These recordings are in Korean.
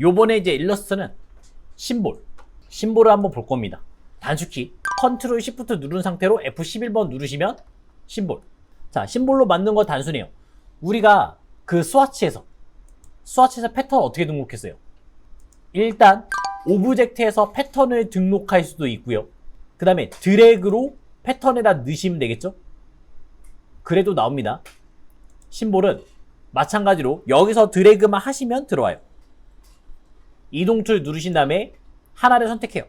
요번에 이제 일러스트는 심볼. 심볼을 한번 볼 겁니다. 단축키 컨트롤 시프트 누른 상태로 F11번 누르시면 심볼. 자, 심볼로 만든 거 단순해요. 우리가 그 스와치에서 스와치에서 패턴 어떻게 등록했어요? 일단 오브젝트에서 패턴을 등록할 수도 있고요. 그 다음에 드래그로 패턴에다 넣으시면 되겠죠? 그래도 나옵니다. 심볼은 마찬가지로 여기서 드래그만 하시면 들어와요. 이동 툴 누르신 다음에 하나를 선택해요.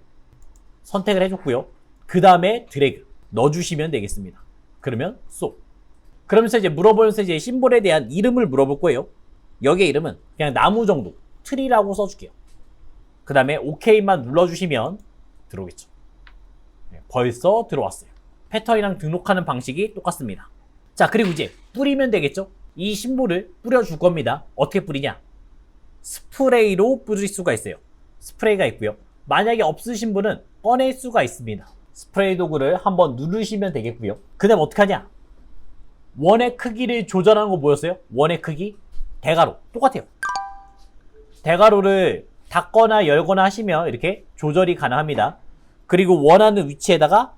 선택을 해줬고요. 그 다음에 드래그 넣어주시면 되겠습니다. 그러면 쏙. 그러면서 이제 물어보면서 이제 심볼에 대한 이름을 물어볼 거예요. 여기의 이름은 그냥 나무 정도, 트리라고 써줄게요. 그 다음에 OK만 눌러주시면 들어오겠죠. 네, 벌써 들어왔어요. 패턴이랑 등록하는 방식이 똑같습니다. 자, 그리고 이제 뿌리면 되겠죠? 이 심볼을 뿌려줄 겁니다. 어떻게 뿌리냐? 스프레이로 뿌릴 수가 있어요. 스프레이가 있고요. 만약에 없으신 분은 꺼낼 수가 있습니다. 스프레이 도구를 한번 누르시면 되겠고요. 그 다음 어떻게 하냐? 원의 크기를 조절하는 거 뭐였어요? 원의 크기? 대가로. 똑같아요. 대가로를 닫거나 열거나 하시면 이렇게 조절이 가능합니다. 그리고 원하는 위치에다가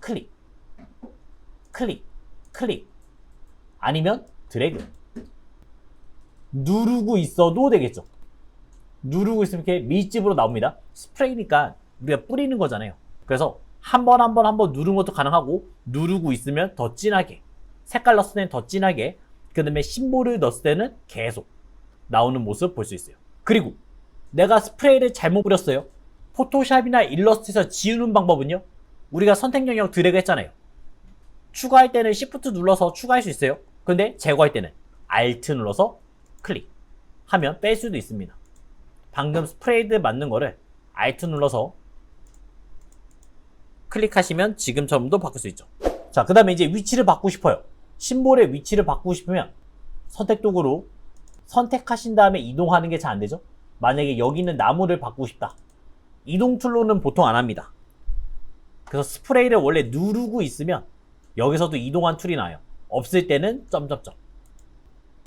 클릭, 클릭, 클릭. 아니면 드래그. 누르고 있어도 되겠죠. 누르고 있으면 이렇게 밀집으로 나옵니다. 스프레이니까 우리가 뿌리는 거잖아요. 그래서 한 번 한 번 한 번 누르는 것도 가능하고 누르고 있으면 더 진하게 색깔 넣었을 때는 더 진하게 그 다음에 심볼을 넣었을 때는 계속 나오는 모습 볼 수 있어요. 그리고 내가 스프레이를 잘못 뿌렸어요. 포토샵이나 일러스트에서 지우는 방법은요. 우리가 선택 영역 드래그 했잖아요. 추가할 때는 Shift 눌러서 추가할 수 있어요. 근데 제거할 때는 Alt 눌러서 클릭 하면 뺄 수도 있습니다. 방금 스프레이드 맞는 거를 Alt 눌러서 클릭하시면 지금처럼도 바꿀 수 있죠. 자, 그 다음에 이제 위치를 바꾸고 싶어요. 심볼의 위치를 바꾸고 싶으면 선택 도구로 선택하신 다음에 이동하는 게 잘 안 되죠? 만약에 여기 있는 나무를 바꾸고 싶다. 이동 툴로는 보통 안 합니다. 그래서 스프레이를 원래 누르고 있으면 여기서도 이동한 툴이 나요. 없을 때는 점점점.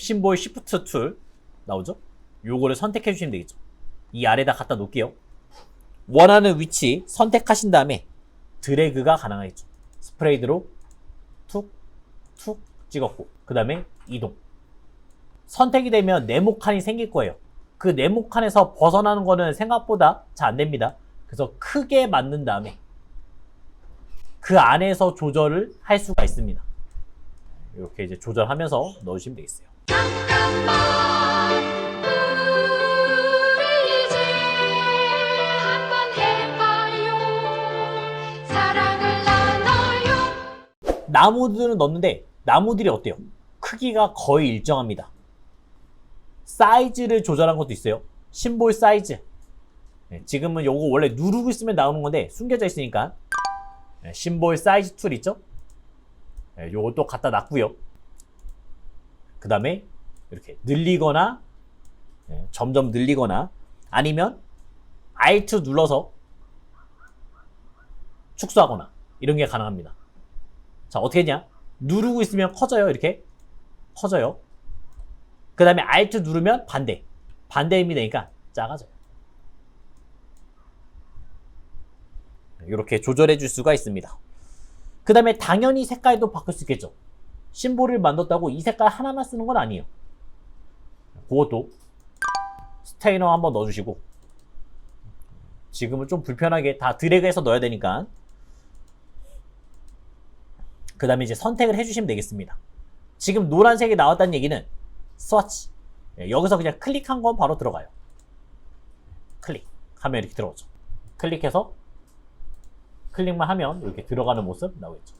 심볼 시프트 툴 나오죠? 요거를 선택해 주시면 되겠죠. 이 아래다 갖다 놓을게요. 원하는 위치 선택하신 다음에 드래그가 가능하겠죠. 스프레이드로 툭, 툭 찍었고, 그 다음에 이동. 선택이 되면 네모 칸이 생길 거예요. 그 네모 칸에서 벗어나는 거는 생각보다 잘 안 됩니다. 그래서 크게 만든 다음에 그 안에서 조절을 할 수가 있습니다. 이렇게 이제 조절하면서 넣으시면 되겠어요. 나무들은 넣는데 나무들이 어때요? 크기가 거의 일정합니다. 사이즈를 조절한 것도 있어요. 심볼 사이즈. 네, 지금은 요거 원래 누르고 있으면 나오는 건데 숨겨져 있으니까 네, 심볼 사이즈 툴 있죠? 네, 요것도 갖다 놨고요. 그 다음에 이렇게 늘리거나 네, 점점 늘리거나 아니면 Alt 눌러서 축소하거나 이런 게 가능합니다. 자, 어떻게 했냐? 누르고 있으면 커져요, 이렇게. 커져요. 그 다음에 Alt 누르면 반대. 반대 힘이 되니까 작아져요. 이렇게 조절해 줄 수가 있습니다. 그 다음에 당연히 색깔도 바꿀 수 있겠죠. 심볼을 만들었다고 이 색깔 하나만 쓰는 건 아니에요. 그것도 스테이너 한번 넣어주시고 지금은 좀 불편하게 다 드래그해서 넣어야 되니까 그 다음에 이제 선택을 해주시면 되겠습니다. 지금 노란색이 나왔다는 얘기는 스와치. 예, 여기서 그냥 클릭한 건 바로 들어가요. 클릭. 하면 이렇게 들어오죠. 클릭해서 클릭만 하면 이렇게 들어가는 모습 나오겠죠.